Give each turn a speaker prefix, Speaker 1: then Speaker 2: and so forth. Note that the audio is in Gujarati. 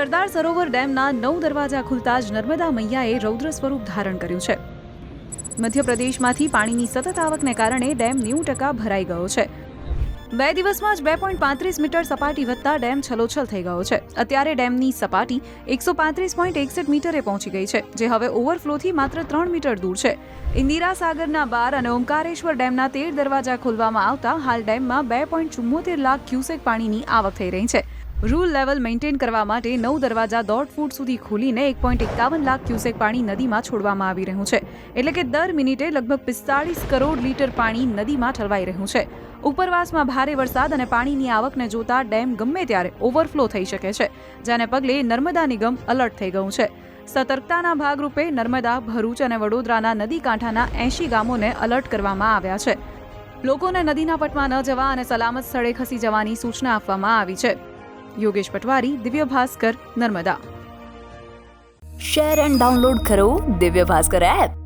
Speaker 1: સરદાર સરોવર ડેમના નવ દરવાજા ખુલતા જ નર્મદા મૈયાએ રૌદ્ર સ્વરૂપ ધારણ કર્યું છે. મધ્યપ્રદેશમાંથી પાણીની સતત આવકને કારણે ડેમ નેવું ટકા ભરાઈ ગયો છે. બે દિવસમાં જ બે પોઈન્ટ પાંત્રીસ મીટર સપાટી વધતા ડેમ છલોછલ થઈ ગયો છે. અત્યારે ડેમની સપાટી એકસો પાંત્રીસ પોઈન્ટ એકસઠ મીટરે પહોંચી ગઈ છે, જે હવે ઓવરફ્લોથી માત્ર ત્રણ મીટર દૂર છે. ઇન્દિરા સાગરના બાર અને ઓમકારેશ્વર ડેમના તેર દરવાજા ખોલવામાં આવતા હાલ ડેમમાં બે પોઈન્ટ ચુમ્મોતેર લાખ ક્યુસેક પાણીની આવક થઈ રહી છે. રૂલ લેવલ મેન્ટેન કરવા માટે નવ દરવાજા દોઢ ફૂટ સુધી ખોલીને એક પોઈન્ટ એકાવન લાખ ક્યુસેક પાણી નદીમાં છોડવામાં આવી રહ્યું છે. એટલે કે દર મિનિટે લગભગ પિસ્તાળીસ કરોડ લીટર પાણી નદીમાં ઠલવાઈ રહ્યું છે. ઉપરવાસમાં ભારે વરસાદ અને પાણીની આવકને જોતા ડેમ ગમે ત્યારે ઓવરફ્લો થઈ શકે છે, જેને પગલે નર્મદા નિગમ અલર્ટ થઈ ગયું છે. સતર્કતાના ભાગરૂપે નર્મદા, ભરૂચ અને વડોદરાના નદી કાંઠાના એંશી ગામોને અલર્ટ કરવામાં આવ્યા છે. લોકોને નદીના પટમાં ન જવા અને સલામત સ્થળે ખસી જવાની સૂચના આપવામાં આવી છે. Yogesh Patwari Divya Bhaskar Narmada.
Speaker 2: Share and download કરો દિવ્ય ભાસ્કર એપ